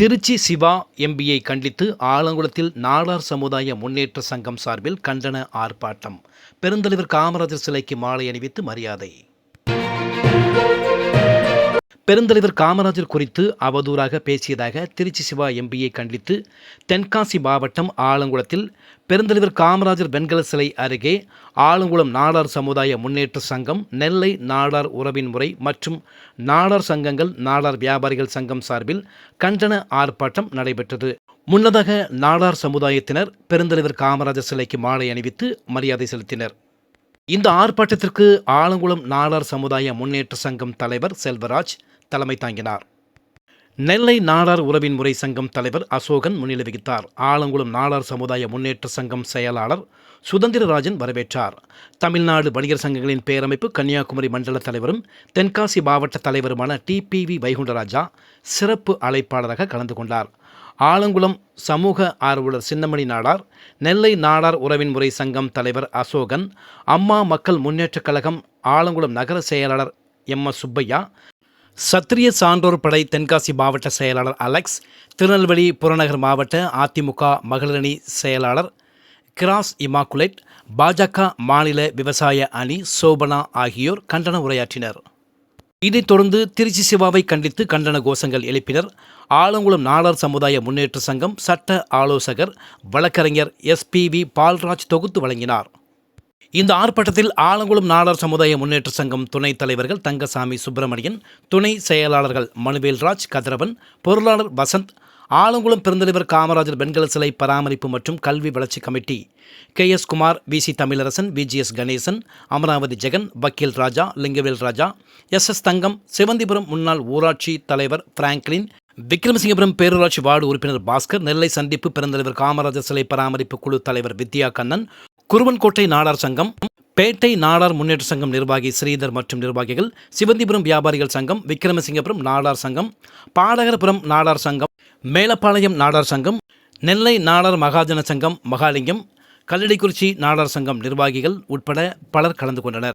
திருச்சி சிவா எம்பியை கண்டித்து ஆலங்குளத்தில் நாடார் சமுதாய முன்னேற்ற சங்கம் சார்பில் கண்டன ஆர்ப்பாட்டம். பெருந்தலைவர் காமராஜர் சிலைக்கு மாலை அணிவித்து மரியாதை. பெருந்தலைவர் காமராஜர் குறித்து அவதூறாக பேசியதாக திருச்சி சிவா எம்பியை கண்டித்து தென்காசி மாவட்டம் ஆலங்குளத்தில் பெருந்தலைவர் காமராஜர் வெண்கல சிலை அருகே ஆலங்குளம் நாடார் சமுதாய முன்னேற்ற சங்கம் நெல்லை நாடார் உறவின் முறை மற்றும் நாடார் சங்கங்கள் நாடார் வியாபாரிகள் சங்கம் சார்பில் கண்டன ஆர்ப்பாட்டம் நடைபெற்றது. முன்னதாக நாடார் சமுதாயத்தினர் பெருந்தலைவர் காமராஜர் சிலைக்கு மாலை அணிவித்து மரியாதை செலுத்தினர். இந்த ஆர்ப்பாட்டத்திற்கு ஆலங்குளம் நாடார் சமுதாய முன்னேற்ற சங்கம் தலைவர் செல்வராஜ் தலைமை தாங்கினார். நெல்லை நாடார் உறவின் முறை சங்கம் தலைவர் அசோகன் முன்னிலை வகித்தார். ஆலங்குளம் நாடார் சமுதாய முன்னேற்ற சங்கம் செயலாளர் சுதந்திரராஜன் வரவேற்றார். தமிழ்நாடு வணிகர் சங்கங்களின் பேரமைப்பு கன்னியாகுமரி மண்டல தலைவரும் தென்காசி மாவட்ட தலைவருமான டிபிவி வைகுண்டராஜா சிறப்பு அழைப்பாளராக கலந்து கொண்டார். ஆலங்குளம் சமூக ஆர்வலர் சின்னமணி நாடார் நெல்லை நாடார் உறவின் முறை சங்கம் தலைவர் அசோகன் அம்மா மக்கள் முன்னேற்றக் கழகம் ஆலங்குளம் நகர செயலாளர் எம் எஸ் சுப்பையா சத்திரிய சான்றோர் படை தென்காசி மாவட்ட செயலாளர் அலெக்ஸ் திருநெல்வேலி புறநகர் மாவட்ட அதிமுக மகளிரணி செயலாளர் கிராஸ் இமாக்குலேட் பாஜக மாநில விவசாய அணி சோபனா ஆகியோர் கண்டன உரையாற்றினர். இதைத் தொடர்ந்து திருச்சி சிவாவை கண்டித்து கண்டன கோஷங்கள் எழுப்பினர். ஆலங்குளம் நாடார் சமுதாய முன்னேற்ற சங்கம் சட்ட ஆலோசகர் வழக்கறிஞர் எஸ்பிவி பால்ராஜ் தொகுத்து வழங்கினார். இந்த ஆர்ப்பாட்டத்தில் ஆலங்குளம் நாடார் சமுதாய முன்னேற்ற சங்கம் துணைத் தலைவர்கள் தங்கசாமி சுப்பிரமணியன் துணை செயலாளர்கள் மனுவேல்ராஜ் கதிரவன் பொருளாளர் வசந்த் ஆலங்குளம் பெருந்தலைவர் காமராஜர் வெண்கல சிலை பராமரிப்பு மற்றும் கல்வி வளர்ச்சி committee. K. S. Kumar V. C. Tamilarasan VGS Ganesan Amaravathi Jagan வக்கீல் ராஜா லிங்கவேல் ராஜா எஸ். எஸ். தங்கம் சிவந்திபுரம் முன்னாள் ஊராட்சி தலைவர் பிராங்க்லின் விக்ரமசிங்கபுரம் பேரூராட்சி வார்டு உறுப்பினர் பாஸ்கர் நெல்லை சந்திப்பு பெருந்தலைவர் காமராஜர் சிலை பராமரிப்பு குழு தலைவர் வித்யா கண்ணன் குருவன்கோட்டை நாடார் சங்கம் பேட்டை நாடார் முன்னேற்ற சங்கம் நிர்வாகி ஸ்ரீதர் மற்றும் நிர்வாகிகள் சிவந்திபுரம் வியாபாரிகள் சங்கம் விக்ரமசிங்கபுரம் நாடார் சங்கம் பாடகர்புரம் நாடார் சங்கம் மேலப்பாளையம் நாடார் சங்கம் நெல்லை நாடார் மகாஜன சங்கம் மகாலிங்கம் கல்லடிக்குறிச்சி நாடார் சங்கம் நிர்வாகிகள் உட்பட பலர் கலந்து கொண்டனர்.